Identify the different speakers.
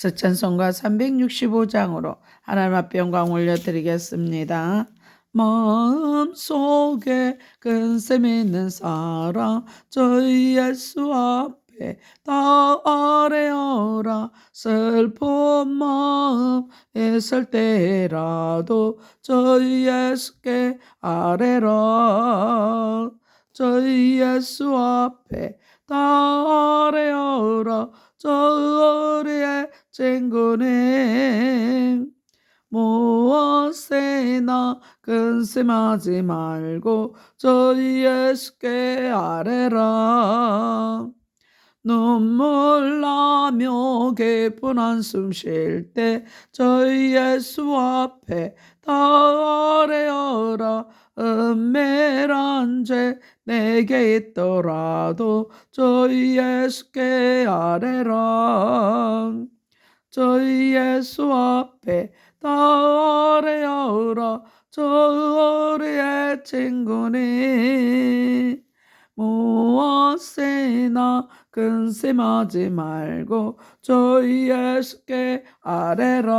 Speaker 1: 서천성가 365장으로 하나님 앞에 영광 올려드리겠습니다. 마음속에 근심 있는 사랑 저희 예수 앞에 다 아뢰어라 슬픈 마음 있을 때라도 저희 예수께 아뢰라 저희 예수 앞에 다저 우리의 친구는 무엇이나 근심하지 말고 저희 예수께 아뢰라. 눈물 나며 깊은 한숨 쉴 때 저희 예수 앞에 다 아뢰어라. 은밀한 죄 내게 있더라도 저희 예수께 아뢰라 저희 예수 앞에 다 아뢰어라 저 우리의 친구니. 무엇이나 근심하지 말고 저희 예수께 아뢰라